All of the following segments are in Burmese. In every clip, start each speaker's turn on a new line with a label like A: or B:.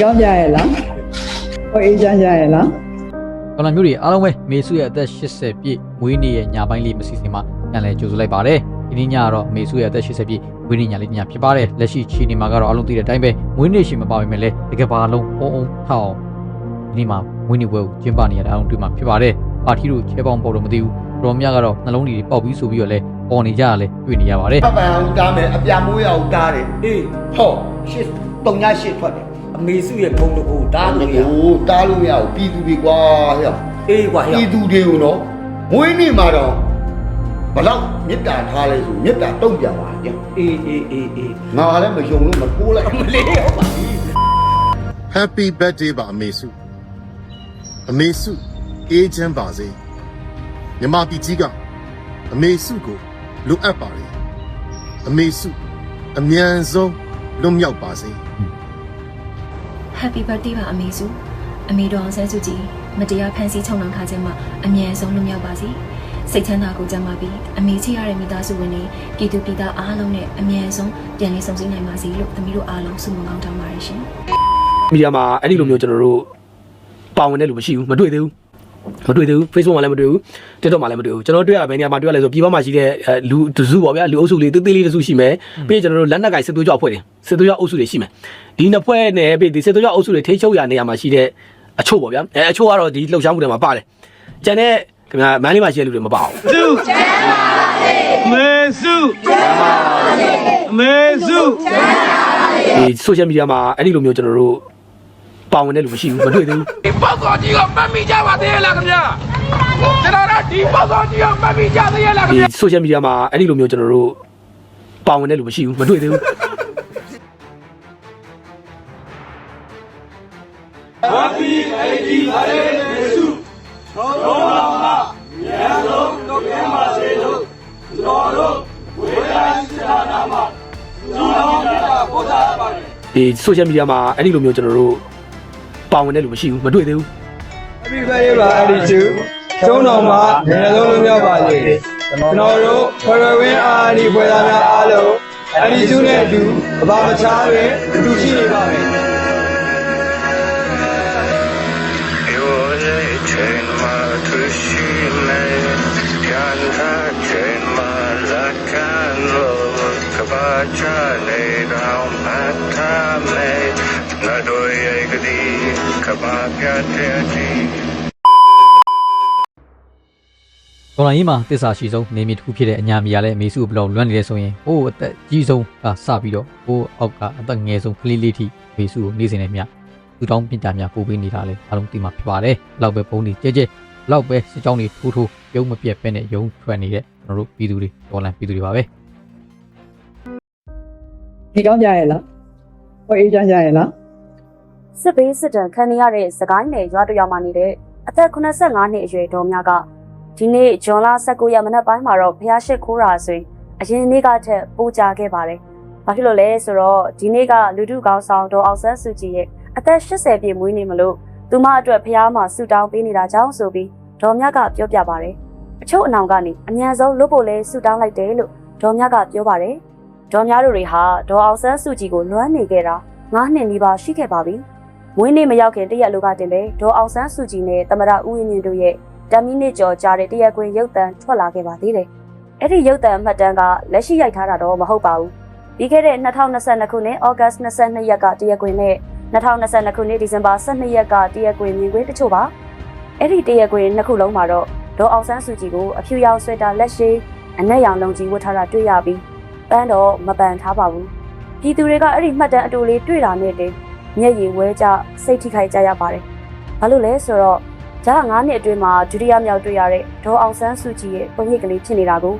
A: ကောင်းကြရဲ့လားဟိုအေးချမ်းကြရဲ့လား
B: တော်လန်မျိုးတွေအားလုံးပဲမေစုရဲ့အသက်80ပြည့်မွေးနေ့ရဲ့ညပိုင်းလေးမစီစဉ်မှာပြန်လဲကြိုဆိုလိုက်ပါတယ်ဒီနေ့ညကတော့မေစုရဲ့အသက်80ပြည့်မွေးနေ့ညလေးညဖြစ်ပါတယ်လက်ရှိချီနေမှာကတော့အားလုံးသိတဲ့အတိုင်းပဲမွေးနေ့ရှင်မပါဘဲမဲ့လဲတကယ်ပါလုံးအုံအုံထောက်အောင်ဒီနေ့မှာမွေးနေ့ပွဲကိုကျင်းပနေရတဲ့အားလုံးတွေ့မှာဖြစ်ပါတယ်ပါတီတို့ချဲပေါင်းပေါ်တော့မသိဘူးတော်မြကတော့နှလုံးတွေပေါက်ပြီးဆိုပြီးတော့လဲပေါ်နေကြရလဲတွေ့နေရပါတယ်
C: အပန်အောင်တားမယ်အပြာမိုးရအောင်တားတယ်
D: အေး
C: ဟောရှစ်တုံညာရှစ်ထွက်တယ်
D: အ မေစုရဲ့ဂုံတကူတားလို့ရ
C: ဟိုတားလို့မရဘူးပြည်သူတွေကွာဟဲ့
D: အေးကွာဟဲ့
C: ပြည်သူတွေကိုနော်မွေးနေ့မှာတော့ဘလောက်မေတ္တာထားလဲဆိုမေတ္တာတုံ့ပြန်ပါကြ
D: အေးအေးအေးအေး
C: ငါလည်းမယုံလို့မကိုးလိုက်
D: မလေးဟုတ်ပါဘူး
E: Happy birthday ပါအမေစုအမေစုအေးချမ်းပါစေမြမပြည်ကြီးကအမေစုကိုလိုအပ်ပါတယ်အမေစုအမြန်ဆုံးလွတ်မြောက်ပါစေ
F: Happy birthday ပါအမေစုအမေတော်အောင်ဆန်းစုကြည်မတရားဖန်ဆီးချုံနှောင်ထားခြင်းမှာအမြဲဆုံးလွတ်မြောက်ပါစေစိတ်ချမ်းသာကိုကြံပါပြီးအမေချစ်ရတဲ့မိသားစုဝင်တွေပြည်သူပြည်သားအားလုံးနဲ့အမြဲဆုံးပြန်လည်ဆုံစည်းနိုင်ပါစေလို့သမီးတို့အားလုံးဆုမွန်ကောင်းတောင်းပါတယ်ရှင်
G: မီဒီယာမှာအဲ့ဒီလိုမျိုးကျွန်တော်တို့ပါဝင်တဲ့လူမရှိဘူးမတွေ့သေးဘူး မတွေ့သေးဘူး Facebook မှာလည်းမတွေ့ဘူး TikTok မှာလည်းမတွေ့ဘူးကျွန်တော်တွေ့ရတာဘယ်နေရာမှာတွေ့ရလဲဆိုပြည်ပမှာရှိတဲ့အဲလူတစုပေါ့ဗျာလူအုပ်စုလေးသေးသေးလေးတစုရှိမယ်ပြီးရင်ကျွန်တော်တို့လက်နက်ကင်စစ်သွေးကြောက်ဖွဲ့တယ်စစ်သွေးကြောက်အုပ်စုတွေရှိမယ်ဒီနှစ်ဖွဲ့နဲ့ပြီးဒီစစ်သွေးကြောက်အုပ်စုတွေထိချုပ်ရနေရာမှာရှိတဲ့အချို့ပေါ့ဗျာအဲအချို့ကတော့ဒီလှုပ်ရှားမှုတွေမှာပါတယ်ကျန်တဲ့ခင်ဗျာမန်းလေးမှာရှိတဲ့လူတွေမပါဘူး
H: မေစုမေစု
G: ဒီ social media မှာအဲ့ဒီလိုမျိုးကျွန်တော်တို့ ပါဝင်တဲ့လူမရှိဘူးမတွေ့သေးဘူး
H: ဒီပေါကောကြီးကမတ်မိကြပါသေးလားခင်ဗျာကျွန်တော်တို့ဒီပေါကောကြီးကမတ်မိကြသေးလားခင်
G: ဒီ
H: ဗျာ
G: social media မှာအဲ့ဒီလိုမျိုးကျွန်တော်တို့ပါဝင်တဲ့လူမရှိဘူးမတွေ့သေးဘူးဒီ social media မှာအဲ့ဒီလိုမျိုးကျွန်တော်တို့ ပါဝင်တဲ့လူမရှိဘူးမတွေ့သေးဘူး
H: Happy birthday ပါအဲ့ဒီကျူကျုံးတော်မှာငယ်ဆုံးလုံးရောက်ပါစေကျွန်တော်တို့ဖေရဝင်းအားဒီပွဲသားများအားလုံးအဲ့ဒီကျူနဲ့အတူအပါမချားတွင်အတူရှိနေပါမယ်
I: Yole chain ma tushi me Yanta chain ma lakan lo Kabacha ne down mata me Nado ye gadi kabapya te ati
B: တော်လိုင်းကြီးမှာတစ္ဆာရှိဆုံးနေမြေတစ်ခုဖြစ်တဲ့အညာမီရလဲအမေစုဘယ်လောက်လွမ်းနေလဲဆိုရင်ဟိုးအသက်ကြီးဆုံးကစပြီးတော့ဟိုးအောက်ကအသက်ငယ်ဆုံးကလေးလေးထိအမေစုကိုနေစဉ်နဲ့မြသူတောင်းပြတာများပို့ပေးနေတာလဲအားလုံးသိမှာဖြစ်ပါတယ်။ဘလောက်ပဲပုံနေကြဲကြဲဘလောက်ပဲစစ်ကြောင်းတွေထိုးထိုးရုံမပြတ်ပဲနဲ့ရုံထွက်နေတဲ့ကျွန်တော်တို့ပြည်သူတွေတော်လန်ပြည်သူတွေပါပဲ
A: ဒီကောင်းကြရဲ့လားဟိုအေးချမ်းကြရဲ့လား
J: စစ်ဘေးစစ်တမ်းခံနေရတဲ့စကိုင်းနယ်ရွာတစ်ရွာမှာနေတဲ့အသက်85နှစ်အရွယ်ဒေါ်များကဒီနေ့ဂျွန်လ19ရက်မနက်ပိုင်းမှာတော့ဖျားရှိခိုးတာဆိုရင်အရင်နေ့ကထက်ပိုကြခဲ့ပါတယ်။ဘာဖြစ်လို့လဲဆိုတော့ဒီနေ့ကလူထုကောင်းဆောင်ဒေါ်အောင်ဆန်းစုကြည်ရဲ့အသက်80ပြည့်မွေးနေ့မလို့သူမအတွက်ဖျားမှာဆူတောင်းပေးနေတာကြောင့်ဆိုပြီးဒေါ်မြတ်ကပြောပြပါတယ်။အချို့အနောင်ကနေအမြန်ဆုံးလွတ်ဖို့လဲဆူတောင်းလိုက်တယ်လို့ဒေါ်မြတ်ကပြောပါတယ်။ဒေါ်မြတ်တို့တွေဟာဒေါ်အောင်ဆန်းစုကြည်ကိုလွမ်းနေခဲ့တာ9နှစ်နီးပါးရှိခဲ့ပါပြီ။ မွေးနေ့မရောက်ခင်တရက်လိုကတင်ပဲဒေါ်အောင်ဆန်းစုကြည်နဲ့တမရဦးဝင်းမြင့်တို့ရဲ့တမ်မီနစ်ကျော်ကြားတဲ့တရက်ခွင်ရုပ်တံထွက်လာခဲ့ပါသေးတယ်။အဲ့ဒီရုပ်တံမှတ်တမ်းကလက်ရှိရိုက်ထားတာတော့မဟုတ်ပါဘူး။ပြီးခဲ့တဲ့2022ခုနှစ်ဩဂတ်22ရက်ကတရက်ခွင်နဲ့2022ခုနှစ်ဒီဇင်ဘာ12ရက်ကတရက်ခွင်မြင်ကွင်းတချို့ပါ။အဲ့ဒီတရက်ခွင်နှစ်ခုလုံးမှာတော့ဒေါ်အောင်ဆန်းစုကြည်ကိုအဖြူရောင်ဆွဲတာလက်ရှိအနက်ရောင်လုံးကြီးဝတ်ထားတာတွေ့ရပြီးပန်းတော့မပန်ထားပါဘူး။ပြည်သူတွေကအဲ့ဒီမှတ်တမ်းအတူလေးတွေ့တာနဲ့တည်း မျက်ရည်ဝဲကြစိတ်ထိခိုက်ကြရပါတယ်။ဘာလို့လဲဆိုတော့ဂျား9နှစ်အတွင်းမှာဒုတိယမြောက်တွေ့ရတဲ့ဒေါ်အောင်ဆန်းစုကြည်ရဲ့ပုံရိပ်ကလေးဖြစ်နေတာကို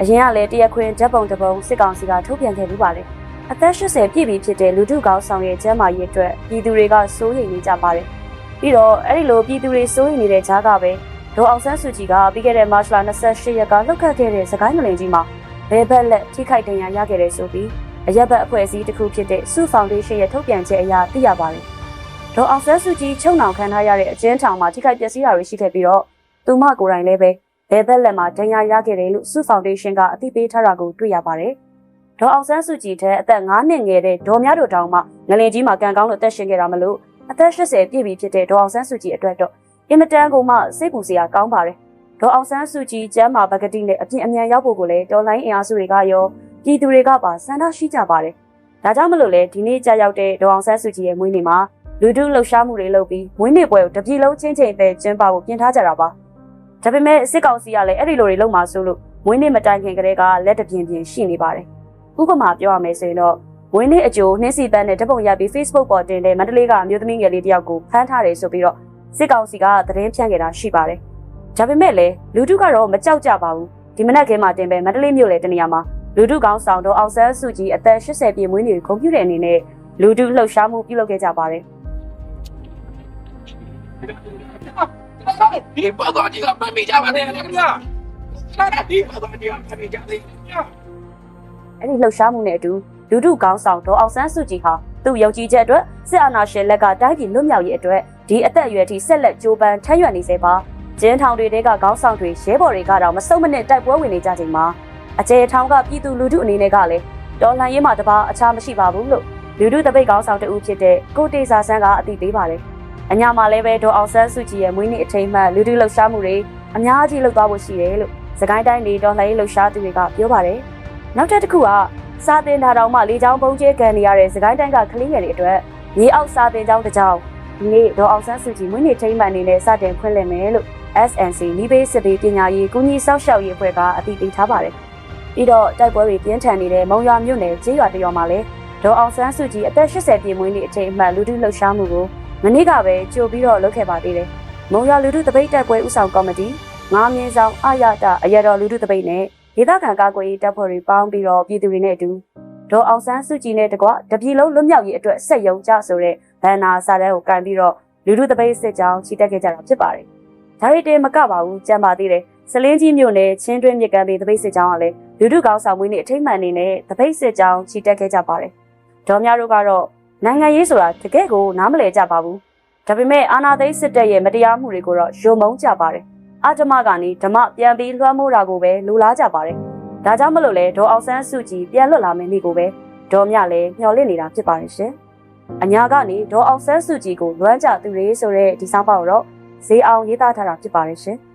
J: အရင်ကလည်းတရက်ခွင်ဓာတ်ပုံတစ်ပုံစစ်ကောင်စီကထုတ်ပြန်ခဲ့ပြီးပါလေ။အသက်80ပြည့်ပြီဖြစ်တဲ့လူထုကောင်းဆောင်ရဲ့ကျမ်းမာရေးအတွက်ပြည်သူတွေကစိုးရိမ်နေကြပါတယ်။ပြီးတော့အဲ့ဒီလိုပြည်သူတွေစိုးရိမ်နေတဲ့ဂျားကပဲဒေါ်အောင်ဆန်းစုကြည်ကပြီးခဲ့တဲ့မတ်လ28ရက်ကလှုပ်ခတ်ခဲ့တဲ့စကိုင်းမလင်ကြီးမှာဘဲဘက်လက်ထိခိုက်ဒဏ်ရာရခဲ့တဲ့ဆိုပြီး အရက်ဘတ်အဖွဲ့အစည်းတစ်ခုဖြစ်တဲ့စုဖောင်ဒေးရှင်းရဲ့ထုတ်ပြန်ချက်အရသိရပါတယ်။ဒေါ်အောင်ဆန်းစုကြည်ချုံနှောင်ခံထားရတဲ့အကျဉ်းထောင်မှာထိခိုက်ပျက်စီးတာတွေရှိခဲ့ပြီးတော့သူမကိုယ်တိုင်လည်းပဲဘဲဘက်လက်မှာဒဏ်ရာရခဲ့တယ်လို့စုဖောင်ဒေးရှင်းကအသိပေးထားတာကိုတွေ့ရပါတယ်။ဒေါ်အောင်ဆန်းစုကြည်တဲ့အသက်9နှစ်ငယ်တဲ့ဒေါ်မြတို့တောင်မှငလင်ကြီးမှာကံကောင်းလို့တက်ရှင်ခဲ့တာမလို့အသက်80ပြည့်ပြီဖြစ်တဲ့ဒေါ်အောင်ဆန်းစုကြည်အတွက်တော့အင်မတန်ကိုမှစိတ်ပူစရာကောင်းပါတယ်ဒေါ်အောင်ဆန်းစုကြည်ကျမ်းမာပကတိနဲ့အပြင်အမြန်ရောက်ဖို့ကိုလည်းတော်လိုင်းအင်အားစုတွေကရော ပြည်သူတွေကပါဆန္ဒရှိကြပါတယ်ဒါကြောင့်မလို့လေဒီနေ့ကြာရောက်တဲ့ဒေါ်အောင်ဆန်းစုကြည်ရဲ့မွေးနေ့မှာလူထုလှုပ်ရှားမှုတွေလုပ်ပြီးမွေးနေ့ပွဲကိုတပြည်လုံးချင်းချင်းပဲကျင်းပဖို့ပြင်ထားကြတာပါဒါပေမဲ့စစ်ကောင်စီကလည်းအဲ့ဒီလိုတွေလုပ်မှာဆိုလို့မွေးနေ့မတိုင်ခင်ကတည်းကလက်တပြင်းပြင်းရှိနေပါတယ်ဥပမာပြောရမယ်ဆိုရင်တော့မွေးနေ့အကျိုးနှင်းစီပန်းနဲ့ဓာတ်ပုံရိုက်ပြီး Facebook ပေါ်တင်တဲ့မန္တလေးကအမျိုးသမီးငယ်လေးတယောက်ကိုဖမ်းထားတယ်ဆိုပြီးတော့စစ်ကောင်စီကသတင်းဖြန့်ခဲ့တာရှိပါတယ်ဒါပေမဲ့လည်းလူထုကတော့မကြောက်ကြပါဘူးဒီမနက်ခင်းမှာတင်ပဲမန္တလေးမြို့လေတနေရာမှာ လူထုကောင်းဆောင်တော့အောင်ဆန်းစုကြည်အသက်80ပြည့်မွေးနေ့ကိုဂုဏ်ပြုတဲ့အနေနဲ့လူထုလှုပ်ရှားမှုပြုလုပ်ခဲ့ကြပါတယ်
G: ဒီပတ်တော်ကြီးကမမေ့ကြပါနဲ့ခင်ဗျာဒီပတ်တော်ကြီးကမမေ့ကြသေးဘူး
J: အဲ့ဒီလှုပ်ရှားမှုနဲ့အတူလူထုကောင်းဆောင်ဒေါ်အောင်ဆန်းစုကြည်ဟာသူ့ယုံကြည်ချက်အတွက်စစ်အာဏာရှင်လက်ကတိုင်းပြည်လွတ်မြောက်ရေးအတွက်ဒီအသက်အရွယ်ထိဆက်လက်ကြိုးပမ်းထမ်းရွက်နေစေပါကျင်းထောင်တွေတဲကခေါင်းဆောင်တွေရဲဘော်တွေကတော့မစုံမနစ်တိုက်ပွဲဝင်နေကြချိန်မှာ အကျေထောင်ကပြည်သူလူထုအနေနဲ့ကလည်းတော်လှန်ရေးမှာတပါအခြားမရှိပါဘူးလို့လူထုတပိတ်ကောင်းဆောင်တဦးဖြစ်တဲ့ကိုတေစာဆန်းကအသိပေးပါတယ်အညာမှာလည်းပဲဒေါ်အောင်ဆန်းစုကြည်ရဲ့မွေးနေ့အထိမ်းအမှတ်လူထုလှုပ်ရှားမှုတွေအများကြီးလှုပ်သွားဖို့ရှိတယ်လို့စကိုင်းတိုင်းနေတော်လှန်ရေးလှုပ်ရှားသူတွေကပြောပါတယ်နောက်ထပ်တစ်ခုကစာတင်ထားတောင်မှလေးချောင်းပုံကျဲကန်နေရတဲ့စကိုင်းတိုင်းကကလေးငယ်တွေအတွက်မြေအောက်စာတင်ကျောင်းတစ်ကျောင်းဒီနေ့ဒေါ်အောင်ဆန်းစုကြည်မွေးနေ့ထိမ်းမှန်အနေနဲ့စတင်ဖွင့်လှစ်မယ်လို့ SNC နီးပေးစစ်ပေးပညာရေးကုညီဆောက်ရှောက်ရေးအဖွဲ့ကအတည်ပြုထားပါတယ်။ ပြီးတော့တိုက်ပွဲတွေပြင်းထန်နေတဲ့မုံရွာမြို့နယ်ကျေးရွာတရွာမှာလည်းဒေါ်အောင်ဆန်းစုကြည်အသက်80ပြည့်မွေးနေ့အချိန်အမှတ်လူထုလှုပ်ရှားမှုကိုမနေ့ကပဲကြိုပြီးတော့လုပ်ခဲ့ပါသေးတယ်။မုံရွာလူထုတပိတ်တိုက်ပွဲဥဆောင်ကော်မတီငါးမြင်းဆောင်အရတအရတော်လူထုတပိတ်နဲ့ဒေသခံကာကွယ်ရေးတပ်ဖွဲ့တွေပေါင်းပြီးတော့ပြည်သူတွေနဲ့အတူဒေါ်အောင်ဆန်းစုကြည်နဲ့တကွတပြည်လုံးလွတ်မြောက်ရေးအတွက်ဆက်ယုံကြဆိုတဲ့ဘန်နာစာတမ်းကိုကန်ပြီးတော့လူထုတပိတ်စစ်ကြောင်းချီတက်ခဲ့ကြတာဖြစ်ပါတယ်။ဒါရီတေမကပါဘူးကြံပါသေးတယ်။စလင်းကြီးမြို့နယ်ချင်းတွင်းမြစ်ကမ်းဘေးတပိတ်စစ်ကြောင်းကလည်း လူထုကောင်းဆောင်မွေးနေ့အထိမ်းအမှန်အနေနဲ့တပိတ်စစ်ကြောင်းချီတက်ခဲ့ကြပါတယ်။ဒေါ်များတို့ကတော့နိုင်ငံရေးဆိုတာတကယ့်ကိုနားမလည်ကြပါဘူး။ဒါပေမဲ့အာနာသိန်းစစ်တပ်ရဲ့မတရားမှုတွေကိုတော့ယုံမုန်းကြပါတယ်။အဓမ္မကနေဓမ္မပြန်ပြီးလွှမ်းမိုးတာကိုပဲလူလားကြပါတယ်။ဒါကြောင့်မလို့လဲဒေါ်အောင်ဆန်းစုကြည်ပြန်လွတ်လာမယ့်နေ့ကိုပဲဒေါ်မြလည်းမျှော်လင့်နေတာဖြစ်ပါတယ်ရှင်။အညာကနေဒေါ်အောင်ဆန်းစုကြည်ကိုလွမ်းကြသူတွေဆိုတဲ့ဒီဆောင်ပေါက်တော့ဈေးအောင်ရေးသားထားတာဖြစ်ပါတယ်ရှင်။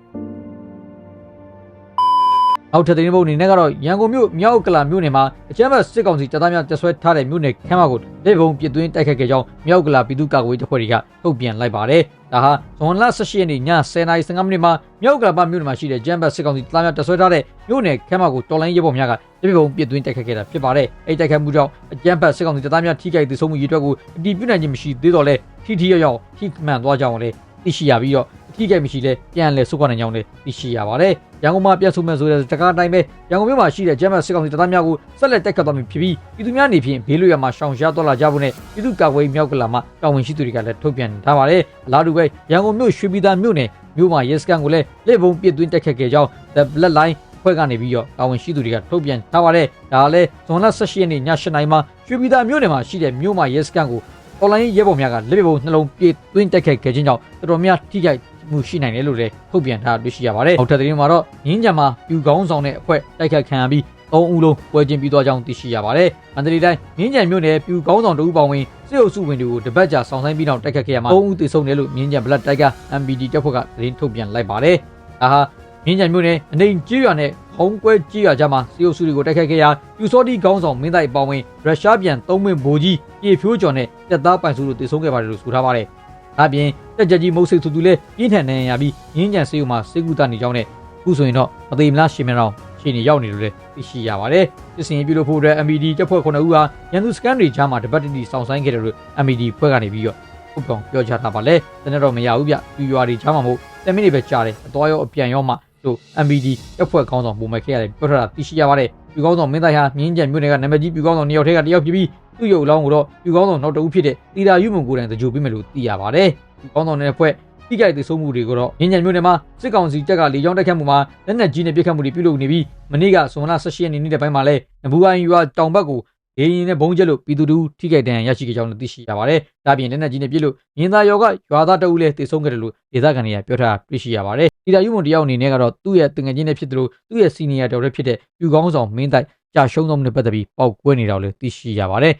B: နောက်ထပ်သတင်းပုတ်အနေနဲ့ကတော့ရန်ကုန်မြို့မြောက်ကလာမြို့နယ်မှာအကြမ်းဖက်စစ်ကောင်စီတပ်သားများတပ်ဆွဲထားတဲ့မြို့နယ်ခမ်းမကိုလက်ဘုံပစ်သွင်းတိုက်ခတ်ခဲ့ကြောင်းမြောက်ကလာပြည်သူ့ကာကွယ်ရေးတပ်ဖွဲ့တွေကထုတ်ပြန်လိုက်ပါတယ်။ဒါဟာဇွန်လ18ရက်နေ့ည10:55မိနစ်မှာမြောက်ကလာပမြို့နယ်မှာရှိတဲ့ကြမ်းဖက်စစ်ကောင်စီတပ်သားများတပ်ဆွဲထားတဲ့မြို့နယ်ခမ်းမကိုတော်လိုင်းရဲဘော်များကလက်ဘုံပစ်သွင်းတိုက်ခတ်ခဲ့တာဖြစ်ပါတယ်။အဲဒီတိုက်ခတ်မှုကြောင့်အကြမ်းဖက်စစ်ကောင်စီတပ်သားများထိခိုက်ဒေဆုံးမှုရည်အတွက်ကိုအတည်ပြုနိုင်ခြင်းမရှိသေးတော့လဲထိထိရောက်ရောက်ထိမှန်သွားကြအောင်လဲသိရှိရပြီးတော့ အထီးကိမရှိလဲပြန်လဲစုခွက်နိုင်ကြောင်းလဲသိရှိရပါတယ်။ရန်ကုန်မှာပြန်ဆုမဲ့ဆိုတဲ့တကားတိုင်းပဲရန်ကုန်မြို့မှာရှိတဲ့ဂျမတ်စစ်ကောင်စီတပ်သားများကိုဆက်လက်တက်ခတ်သွားမည်ဖြစ်ပြီးပြည်သူများနေဖြင့်ဘေးလွတ်ရာမှာရှောင်ရှားသွားလာကြဖို့နဲ့ပြည်သူ့ကာကွယ်ရေးမြောက်ကလာမှာတာဝန်ရှိသူတွေကလည်းထုတ်ပြန်ထားပါတယ်။အလားတူပဲရန်ကုန်မြို့ရွှေပြည်သာမြို့နယ်မြို့မှာရဲစခန်းကိုလည်းလက်ဘုံပစ်သွင်းတက်ခတ်ခဲ့ကြောင်း The Black Line ဖွဲ့ကနေပြီးတော့တာဝန်ရှိသူတွေကထုတ်ပြန်ထားပါတယ်။ဒါကလည်းဇွန်လ18ရက်နေ့ည7:00နာရီမှာရွှေပြည်သာမြို့နယ်မှာရှိတဲ့မြို့မှာရဲစခန်းကိုတော်လိုင်းရဲဘော်များကလက်ဘုံနှလုံးပြေးသွင်းတက်ခတ်ခဲ့ခြင်းကြောင့်တော်တော်များထိခိုက် မှုရှိနိုင်တယ်လို့လည်းထုတ်ပြန်ထားတွေ့ရှိရပါတယ်။နောက်ထပ်သတင်းမှာတော့ရင်းကြံမှာပြူကောင်းဆောင်တဲ့အဖွဲ့တိုက်ခတ်ခံရပြီး၃ဦးလုံးပွဲချင်းပြီးသွားကြောင်းသိရှိရပါတယ်။မန္တလေးတိုင်းမြင်းကြံမြို့နယ်ပြူကောင်းဆောင်တဦးပေါင်းဝင်စစ်အုပ်စုဝင်တွေကိုတပတ်ကြာဆောင်ဆိုင်ပြီးတော့တိုက်ခတ်ခဲ့ရမှာ၃ဦးသေဆုံးတယ်လို့မြင်းကြံဘလက်တိုက်က MPD တပ်ဖွဲ့ကသတင်းထုတ်ပြန်လိုက်ပါတယ်။ဒါဟာမြင်းကြံမြို့နယ်အနေကြီးရွာနဲ့ဟုံးကွဲကြီးရွာကြားမှာစစ်အုပ်စုတွေကိုတိုက်ခတ်ခဲ့ရာပြူစောတိကောင်းဆောင်မင်းတိုက်ပေါင်းဝင်ရုရှားပြန်သုံးမင်းဗိုလ်ကြီးပြေဖြိုးကျော်နဲ့တပ်သားပိုင်စုတို့သေဆုံးခဲ့ပါတယ်လို့ဆိုထားပါတယ်။ ဒါ့အပြင်တက်ကြကြီးမုတ်စိတ်သူသူလည်းပြင်းထန်နေရပြီးရင်းကြံစေးုံမှာစေကူတာနေကြောင်းနဲ့အခုဆိုရင်တော့မသေးမလားရှင်မင်းအောင်ရှင်နေရောက်နေလို့လည်းသိရှိရပါတယ်။စစ်စင်ပြုလို့ဖို့အတွက် MBD တပ်ဖွဲ့9ဦးဟာရန်သူစကန်တွေကြားမှာတပတ်တိစောင့်ဆိုင်ခဲ့တယ်လို့ MBD ဖွဲ့ကနေပြီးတော့ဟုတ်ပောင်ပြောချတာပါလေ။တနေ့တော့မရဘူးဗျ။ပြူရွာတွေကြားမှာမဟုတ်10မိနစ်ပဲကြာတယ်။အတော်ရောအပြန်ရောမှလို့ MBD တပ်ဖွဲ့ခေါင်းဆောင်ပုံမဲ့ခဲ့ရတယ်ပြောထားတာသိရှိရပါတယ်။ ပြူကောင်းဆောင်မင်းသားဟာမြင်းကြံမြို့နယ်ကနာမည်ကြီးပြူကောင်းဆောင်နှစ်ယောက်ထဲကတစ်ယောက်ဖြစ်ပြီးသူ့ရုပ်အလောင်းကိုတော့ပြူကောင်းဆောင်နောက်တစ်ဦးဖြစ်တဲ့တီတာယူမုံကိုယ်တိုင်တကြိုပေးမယ်လို့သိရပါတယ်။ပြူကောင်းဆောင်တဲ့ဖွဲ့ထိကြိုက်သေဆုံးမှုတွေကိုတော့မြင်းကြံမြို့နယ်မှာစစ်ကောင်စီတပ်ကလေကြောင်းတိုက်ခတ်မှုမှာလက်နက်ကြီးနဲ့ပစ်ခတ်မှုတွေပြုလုပ်နေပြီးမနေ့ကဇွန်လ18ရက်နေ့နေ့တဲ့ပိုင်းမှာလည်းနဘူးအိုင်းရွာတောင်ဘက်ကိုဒေရင်နဲ့ဘုံကျက်လို့ပြည်သူတို့ထိခိုက်ဒဏ်ရာရရှိခဲ့ကြောင်းသိရှိရပါတယ်။ဒါပြင်လက်နက်ကြီးနဲ့ပစ်လို့မြင်းသားရောကရွာသားတအုပ်လည်းသေဆုံးခဲ့တယ်လို့ဒေသခံတွေကပြောထားတွေ့ရှိရပါတယ်။ တီတာယူမွန်တယောက်အနေနဲ့ကတော့သူ့ရဲ့တငယ်ချင်းနဲ့ဖြစ်တယ်လို့သူ့ရဲ့စီနီယာတော်လည်းဖြစ်တဲ့ပြူကောင်းဆောင်မင်းတိုက်ကြာရှုံးသောမှုနဲ့ပတ်သက်ပြီးပောက်ကွဲနေတာကိုလည်းသိရှိရပါတယ်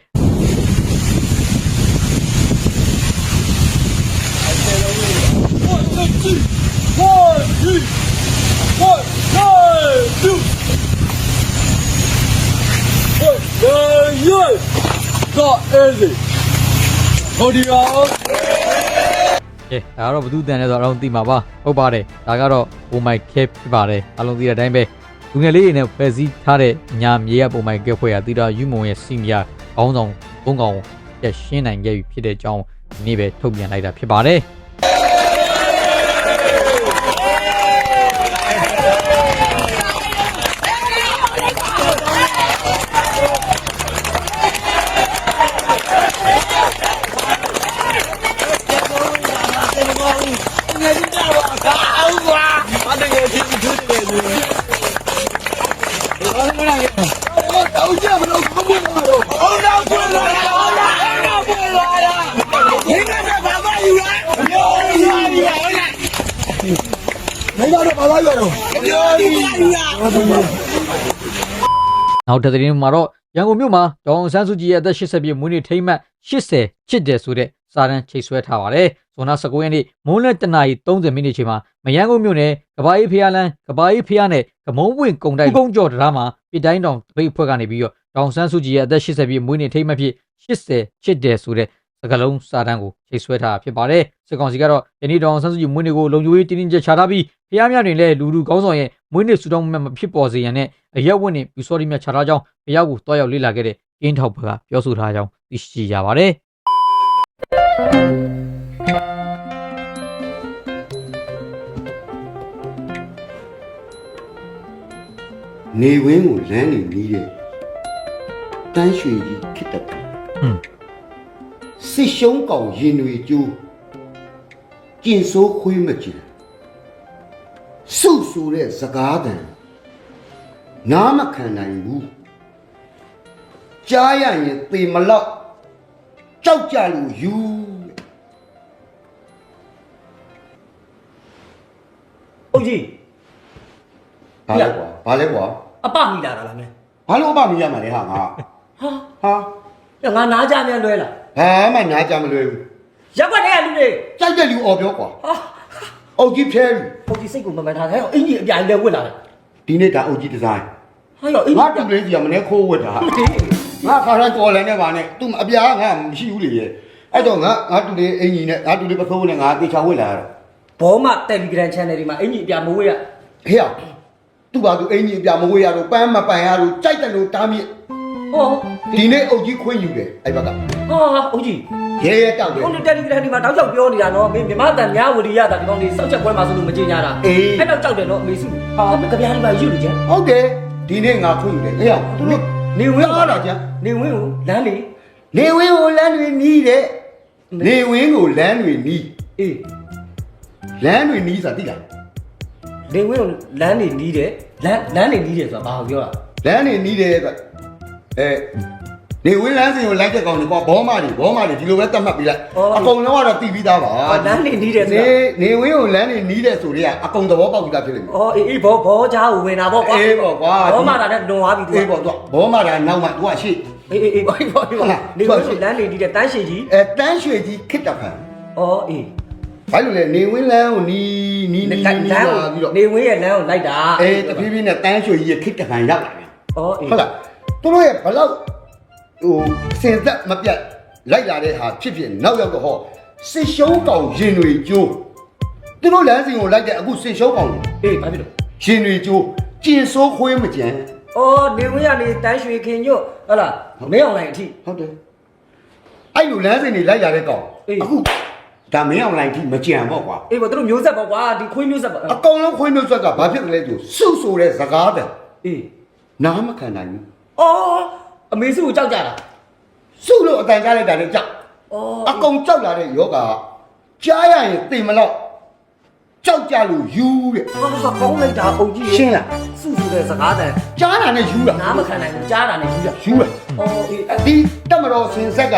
B: ကဲဒါကတော့ဘသူတန်လဲဆိုတော့အလုံးသိမှာပါဟုတ်ပါတယ်ဒါကတော့ Oh my cap ဖြစ်ပါတယ်အလုံးသိတဲ့အတိုင်းပဲလူငယ်လေးတွေနဲ့ဖွဲ့စည်းထားတဲ့ညာမြေရ Oh my cap ဖွဲ့ရတီတာယူမုံရဲ့စီနီယာခေါင်းဆောင်ဘုံကောင်ရဲ့ရှင်းနိုင်ခဲ့ပြီဖြစ်တဲ့အကြောင်းဒီနေ့ပဲထုတ်ပြန်လိုက်တာဖြစ်ပါတယ် နောက်တစ်သတင်းမှာတော့ရန်ကုန်မြို့မှာဒေါအောင်ဆန်းစုကြည်ရဲ့အသက်80ပြည့်မွေးနေ့ထိမ်းမှတ်80ချစ်တယ်ဆိုတဲ့စာတမ်းချိတ်ဆွဲထားပါတယ်။ ဇွန်လ19ရက်နေ့မိုးလက်တနာရီ30မိနစ်ချိန်မှာမရန်ကုန်မြို့နယ်ကဘာကြီးဖျားလန်းကဘာကြီးဖျားနဲ့ကမုံပွင့်ကုံတိုက်ကုန်းကျော်တရားမှာပြည်တိုင်းတောင်တပိတ်အဖွဲ့ကနေပြီးတော့ဒေါအောင်ဆန်းစုကြည်ရဲ့အသက်80ပြည့်မွေးနေ့ထိမ်းမှတ်ဖြစ်80ချစ်တယ်ဆိုတဲ့စကားလုံးစာတမ်းကိုချိတ်ဆွဲထားတာဖြစ်ပါတယ်။စစ်ကောင်စီကတော့ယနေ့ဒေါအောင်ဆန်းစုကြည်မွေးနေ့ကိုလုံခြုံရေးတင်းတင်းကြပ်ချထားပြီးဖျားများတွင်လည်းလူလူကောင်းဆောင်ရဲ့မွေးနေ့ဆူတောင်းမဲ့မဖြစ်ပေါ်စေရန်နဲ့အရက်ဝတ်နဲ့ပြူစောတိမြတ်ချထားကြောင်းဖျားကိုတွားရောက်လေ့လာခဲ့တဲ့ကင်းထောက်ဘက်ကပြောဆိုထားကြောင်းသိရှိရပါတယ်။
C: နေဝင်းကိုလမ်းနေပြီးတဲ့တန်းရွှေကြီးခစ်တက်တယ်
B: ဟွန်း
C: စစ်ရှုံးကောင်ရင်တွေကျိုးကျင်ဆိုးခွေးမကြည့်စုဆိုတဲ့စကားတန်နားမခံနိုင်ဘူးကြားရရင်သေမလောက်ကြောက်ကြလို့ယူတဲ့။
D: ဟုတ်ကြီး
C: ဘာလဲကွာဘာလဲကွာ
D: အပမိလာတာလားမင်း
C: ဘာလို့အပမရမှာလဲဟာငါ။
D: ဟာ
C: ဟာ။
D: ငါနားကြမြန်လွဲလား
C: ဘာမှညားကြမလွယ်ဘူး။
D: ရက်ွက်တဲ့လူတွေ
C: ကြိုက်တဲ့လူអော်ပြောကွာ
D: ဟာ
C: အုတ်ကြီးဖဲပြီ
D: ဟုတ်ကြီးစိတ်ကိုမမှန်ထားတယ်။အင်ကြီးအပြာကြီးလည်းဝစ်လာတယ်
C: ဒီနေ့ဒါအုတ်ကြီးဒီဇိုင်း။
D: ဟာရောအင်
C: ငါ
D: ကြီး
C: တူလေးစီကမနေ့ခိုးဝတ်တာဟာ
D: မတည်
C: ငါခါတိုင်းတော်လည်းနဲ့ပါနဲ့သူအပြားငါမရှိဘူးလေရဲ့အဲ့တော့ငါငါတူလေးအင်ကြီးနဲ့ငါတူလေးပခိုးနဲ့ငါတေချာဝတ်လာရတော့
D: ဘောမ Telegram channel တွေမှာအင်ကြီးအပြာမဝေးရ
C: ဟေ့အောင် သူ့ဘာသူအင်ကြီးအပြာမဝေးရတော့ပန်းမပန်ရတော့ကြိုက်တယ်လို့တားမြစ်။
D: ဟော
C: ဒီနေ့အုတ်ကြီးခွင့်ယူတယ်အဲ့ဘက်က
D: ဟာဟုတ်ကြီး
C: ရဲရဲတောက်တယ်
D: ဟုတ်တယ် Telegram တွေမှာတောက်ချောက်ပြောနေတာနော်မင်းမြမတန်များဝရီရတာဒီကောင်လေးစောက်ချက်ပွဲမှာဆိုလို့မကြေညာတာ
C: အေး
D: အဲ့တော့ကြောက်တယ်နော်အမေစုဟာကြပြားတွေပါယူနေကြ
C: ဟုတ်တယ်ဒီနေ့ငါခွင့်ယူတယ်ဟေ့အောင်သူတို့
D: နေဝင်း
C: ဟောတာကြ
D: နေဝင်းကိုလမ်းလေ
C: နေဝင်းကိုလမ်းတွေနီးတယ်နေဝင်းကိုလမ်းတွေနီး
D: အေး
C: လမ်းတွေနီးဆိုတာသိလား
D: နေဝင်းကိုလမ်းနေနီးတယ်လမ်းလမ်းနေနီးတယ်ဆိုတာဘာကိုပြောတာ
C: လမ်းနေနီးတယ်ဆိုအဲနေဝင်းလမ်းစဉ်ကိုလိုက်တဲ့ကောင်တွေပေါ့ဘောမတွေဘောမတွေဒီလိုပဲတတ်မှတ်ပြီးလိုက်အကုန်လုံးကတော့တည်ပြီးသားပါ
D: အော်လမ်းနေနီးတယ်ဆို
C: နေ
D: တော့
C: နေဝင်းကိုလမ်းနေနီးတယ်ဆိုတော့အကုန်သဘောပေါက်ပြီးသားဖြစ်လိမ့်မယ်
D: အော်အေးအေးဘောဘောချားကိုဝင်တာပေါ့ကွာ
C: အေးပေါ့ကွာ
D: ဘောမတာနဲ့လွန်သွားပြီသူ
C: အေးပေါ့သူကဘောမတာနောက်မှသူကရှေ့
D: အေးအေးအေးဘောဘောဘောနေဝင်းကိုလမ်းနေနီးတယ်တန်းရှည်ကြီး
C: အဲတန်းရွှေကြီးခစ်တဖန်
D: အော်အေး
C: ဘာလို့လဲနေဝင်းလမ်းကိုနီးနီးနီးနီးနီးလာပြီးတော့
D: နေဝင်းရဲ့လမ်းကိုလိုက်တာ
C: အေးတဖြည်းဖြည်းနဲ့တန်းရွှေကြီးရဲ့ခစ်တဖန်ရောက်လာပြန်
D: အော်အေး
C: ဟုတ်လားသူတို့ရဲ့ဘလောက်ဟိုစင်သက်မပြတ်လိုက်လာတဲ့ဟာဖြစ်ဖြစ်နောက်ရောက်တော့ဟောစစ်ရှုံးကောင်ရင်တွေကျိုးသူတို့လမ်းစဉ်ကိုလိုက်တဲ့အခုစစ်ရှုံးကောင်တွေ
D: အေးဘာဖြစ်လို့
C: ရင်တွေကျိုးကျင်ဆိုးခွေးမကြံ
D: အော်နေဝင်းကနေတန်းရွှေခင်ညွတ်ဟုတ်လားမင်းအောင်လိုက်အထိ
C: ဟုတ်တယ်အဲ့လိုလမ်းစဉ်တွေလိုက်လာတဲ့ကောင်
D: အေး
C: အခု ဒါမင်းအောင်လိုင်းထိမကြံပေါ့ကွာ
D: အေးဘောသူတို့မျိုးဆက်ပေါ့ကွာဒီခွေးမျိုးဆက်ပေါ့
C: အကောင်လုံးခွေးနှုတ်ဆက်ကဘာဖြစ်တယ်လဲဆိုစုဆိုတဲ့စကားတန်
D: အေး
C: နားမခံနိုင်ဘူး
D: အော်အမေစုကိုကြောက်ကြတာ
C: စုလို့အတန်ကြားလိုက်တာနဲ့ကြောက်
D: အော်
C: အကောင်ကြောက်လာတဲ့ယောဂကြားရရင်သိမလော က်ကြောက်ကြလို့ယူတဲ့
D: ဟာကောင်းလိုက်တာအုပ်ကြီး
C: ရှင်းလား
D: စုစုတဲ့စကားတန်
C: ကြားတာနဲ့ယူတာ
D: နားမခံနိုင်ဘူးကြားတာနဲ့ယူရ
C: ယူတာ
D: အော်အေး
C: ဒီတက်မတော်စင်ဆက်က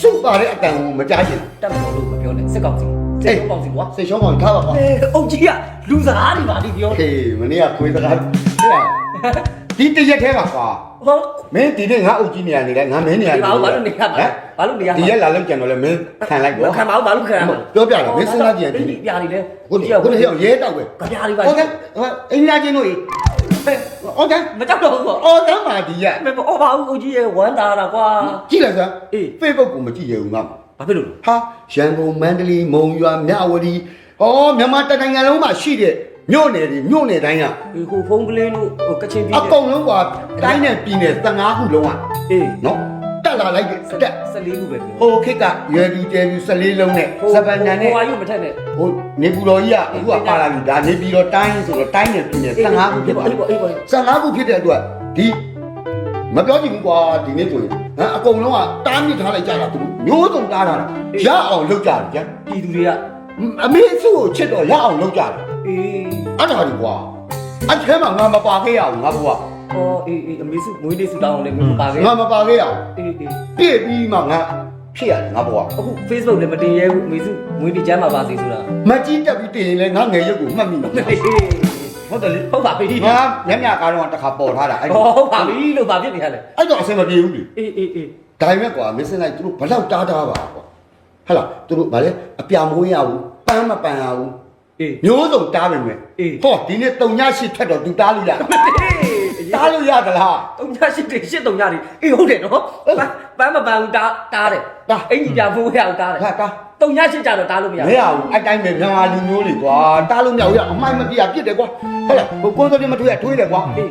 C: စုပါတဲ့အတန်ကိုမကြားချင်
D: တက်မလို့လို့မပြောနဲ့စစ်ကောင်စီစစ်ကောင်စီကွာ
C: စိတ်ရှုံးကောင်ထားပါကွာ
D: အေးအုပ်ကြီးကလူစကားတွေပါလိပြော
C: ဟေးမနေ့ကခွေးစကားဟဲ့ ဒီတရက်ထဲပါကွာ
D: ဟော
C: မင်းဒီနေ့ငါအုပ်ကြီးနေရနေတယ်ငါမင်းနေရ
D: ဒီဘာဘာလို့နေရမှာလဲဘာလို့နေရမှာ
C: ဒီရက်လာလောက်ကြံတော့လဲမင်းခံလိုက်
D: မ
C: ကွာ
D: ခံပါဘူးဘာလို့ခံရမှာ
C: ပြောပြတယ်မင်းစဉ်းစားကြည့်ရင်ဒီ
D: ဒီပြားနေလဲ
C: ခုနကခုနကရဲတောက်ပဲ
D: ကပြားလေးပါ
C: ဟုတ်ကဲ့အင်းလာချင်းတို့ဟုတ်ကဲ့
D: မကြောက်တော့ဘူးပေါ့
C: အော်တမ်းပါဒီရက်
D: မအော်ပါဘူးဦးကြီးရဲ့ဝမ်းသာတာကွာ
C: ကြည့်လိုက်စမ်း
D: အေး
C: Facebook ကိုမကြည့်ရဘူးငါ
D: ဘာဖြစ်လို့
C: ဟာရန်ကုန်မန္တလေးမုံရွာမြဝတီဟောမြန်မာတနိုင်ငံလုံးမှာရှိတဲ့ မြို့နယ်တွေမြို့နယ်တိုင်းက
D: ဒီဟိုဖုန်းကလေးလို့ဟိုကချင်ပြည်
C: အကုန်လုံးကတိုင်းနဲ့ပြည်နယ်15ခုလုံးက
D: အေး
C: နော်တက်လာလိုက်တဲ့တက်
D: 14ခုပဲပြော
C: ဟိုခေတ်ကရွယ်သူကျဲသူ14လုံးနဲ့စပန်နန်နဲ့
D: ဟိုဟာယူမထက်နဲ့
C: ဟိုနေပူတော်ကြီးကအခုကပါလာပြီဒါနေပြည်တော်တိုင်းဆိုတော့တိုင်းနဲ့ပြည်နယ်15ခုဖြစ်ပါ
D: အေးပေါ့အေးပေါ့
C: 15ခုဖြစ်တဲ့အတွက်ဒီမပြောကြည့်ဘူးကွာဒီနေ့ဆိုရင်ဟမ်အကုန်လုံးကတားမြစ်ထားလိုက်ကြတာသူမျိုးစုံတားထားတာရအောင်လုပ်ကြတယ်ဗျာ
D: ပြည်သူတွေက
C: အမေစုကိုချစ်တော့ရအောင်လုပ်ကြတယ်
D: အေး
C: အဲ့ဒါဒီကွာအထဲမှာငါမပါခဲ့ရအောင်ငါဘဝ
D: ဟောအေးအေးအမေစုမွေးနေ့စုတောင်းလည်းမပါခဲ့
C: ငါမပါခဲ့ရအောင်
D: အေးအေး
C: ပြည့်ပြီးမှငါဖြစ်ရတယ်ငါဘဝ
D: အခု Facebook လည်းမတင်ရဲဘူးအမေစုမွေးနေ့ကျမ်းမှာပါစေဆိုတာ
C: မကြီးတက်ပြီးတည်ရင်လည်းငါငယ်ရုပ်ကိုမှတ်မိမှာ
D: အေး
C: ဟုတ်တယ်လေ
D: ဟုတ်ပါပြီ
C: ငါညညကားတော့တစ်ခါပေါ်ထားတာအဲ့
D: ဟုတ်ပါပြီလို့ဘာဖြစ်နေရလဲ
C: အဲ့တော့အဆင်မပြေဘူးလေ
D: အေးအေးအေး
C: ဒါပေမဲ့ကွာမင်းစင်လိုက်သူတို့ဘလောက်တားတားပါကွာ ဟဟလားသူတို့ဗာလေအပြာမိုးရဘူးပန်းမပန်ရဘူး
D: အေး
C: မျိုးစုံတားပေမဲ့
D: အေး
C: ဟောဒီနေ့တုံညရှိထက်တော့ तू တားလို့ရတယ်တားလို့ရသလား
D: တုံညာရှိတယ်ရှစ်တုံညာတွေအေးဟုတ်တယ်နော်ပန်းမပန်းဘူးတားတားတယ်အင်ကြီးပြဖိုးရအောင်တားတယ်
C: ဟာတား
D: တုံညာရှိကြတော့တားလို့မရ
C: မရဘူးအတိုင်းပဲမြန်မာလူမျိုးတွေကွာတားလို့မရဘူးရအမိုက်မပြပြစ်တယ်ကွာဟုတ်လားဟိုကိုယ်တော်မထွေးရထွေးတယ်ကွာ
D: အေး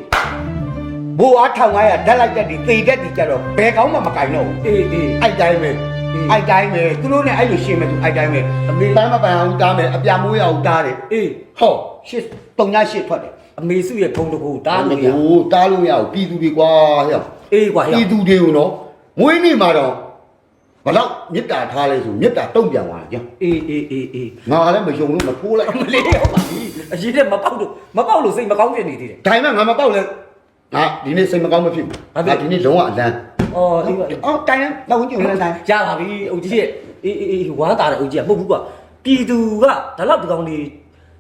C: ဘိုးအား1500ဓာတ်လိုက်တဲ့ဒီသေတဲ့ဒီကြတော့ဘယ်ကောင်းမှမကင်တော့ဘူး
D: အေးအေး
C: အဲ့တိုင်းပဲ အဲ့တိုင်းပဲသူတို့နဲ့အဲ့လိုရှင်းမယ်သူအဲ့တိုင်းပဲ
D: အမေ
C: ပန်းမပန်အောင်တားမယ်အပြာမိုးရအောင်တားတယ်
D: အေး
C: ဟောရှစ်တုံညရှစ်ထွက်တယ်
D: အမေစုရဲ့ဂုံတကူတားလို့ရ
C: ဟိုတားလို့မရဘူးပြည်သူတွေကွာဟဲ့
D: အေးကွာဟဲ့
C: ပြည်သူတွေကိုနော်မွေးနေ့မှာတော့ဘလောက်မေတ္တာထားလဲဆိုမေတ္တာတုံ့ပြန်သွားကြ
D: အေးအေးအေးအေး
C: ငါလည်းမယုံလို့မထိုးလိုက်
D: မလေးဟုတ်ပါပြီအရေးနဲ့မပေါက်လို့မပေါက်လို့စိတ်မကောင်းဖြစ်နေသေးတယ်
C: ဒါပေမဲ့ငါမပေါက်လဲငါဒီနေ့စိတ်မကောင်းမဖြစ်ဘူး
D: ဘာဖြစ်
C: ငါဒီနေ့လုံးဝအလန်း
D: အော်အေးပါ
C: အော်တိုင်းတော့ဝင်ကြည့်ဝင်တိုင်း
D: ရပါပြီအုတ်ကြီးရဲ့အေးအေးအေးဝမ်းတာတဲ့အုတ်ကြီးကမဟုတ်ဘူးကွာပြည်သူကဒါတော့ဒီကောင်လေး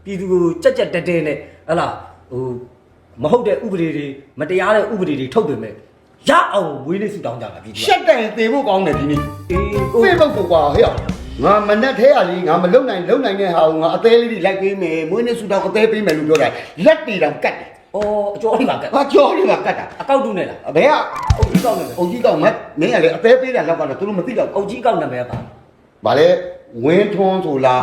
D: ပြည်သူကိုကြက်ကြက်တဲတဲနဲ့ဟလာဟိုမဟုတ်တဲ့ဥပဒေတွေမတရားတဲ့ဥပဒေတွေထုတ်ပြင်မဲ့ရအောင်ဝေးလေးဆူတောင်းကြတာပြည်သူက
C: ရှက်တယ်သေဖို့ကောင်းတယ်ဒီနေ့
D: အေးကို
C: ဖေးပုတ်ကွာဟဲ့ငါမနဲ့ထဲရလေးငါမလုံနိုင်လုံနိုင်တဲ့ဟာကိုငါအသေးလေးတွေလိုက်ပေးမယ်မွေးနေ့ဆူတော့အသေးပေးမယ်လို့ပြောတာလက်တီတောင်ကတ်တယ်
D: အော်အကျော်လေးပါကတ်
C: ငါကြောလေးကကတ်တာ
D: အကောက်တူနဲ့လား
C: အဘဲကအု
D: တ်ကြီးကောက်နေတယ်
C: အုတ်ကြီးကောင်မမင်းကလေအသေးပေးတာတော့ကတော့သူတို့မသိတော့
D: အုတ်ကြီးကောက်နာမည်ကပါ
C: ဗာလေဝင်းထွန်းဆိုလား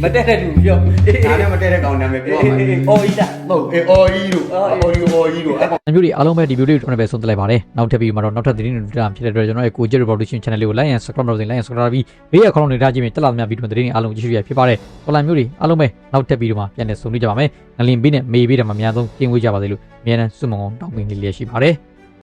D: မတက်တဲ့လူပြောအေး
C: ဒါနဲ့မတည့်တဲ့ကောင်နာမည်ပြောမှာ
D: အေးအော်ကြီးတာ
C: မဟုတ်အေးအော်ကြီးတို့အော်ကြီးအော်ကြီးတို့အဲ့ကောင်။
B: အမျိုးတွေအားလုံးပဲဒီဗီဒီယိုလေးတော့ပဲဆုံးသက်လိုက်ပါတယ်။နောက်ထပ်ဗီဒီယိုမှာတော့နောက်ထပ်သတင်းတွေတွေ့တာဖြစ်တဲ့အတွက်ကျွန်တော်ရဲ့ကိုကျ Revolution Channel လေးကို like and subscribe လုပ်နေ like and subscribe ပြီးဘေးရခေါင်းလုံးနေထားခြင်းဖြင့်တက်လာသမျှဗီဒီယိုသတင်းတွေအားလုံးကြည့်ရှုရဖြစ်ပါတယ်။တော်လိုင်းမျိုးတွေအားလုံးပဲနောက်ထပ်ဗီဒီယိုမှာပြန်လည်ဆုံတွေ့ကြပါမယ်။ငလင်ဘေးနဲ့မေဘေးတွေမှာအများဆုံးကျင်းဝေးကြပါစေလို့အများနဲ့ဆုမွန်ကောင်းတောင်းပန်လေးလျက်ရှိပါတယ်။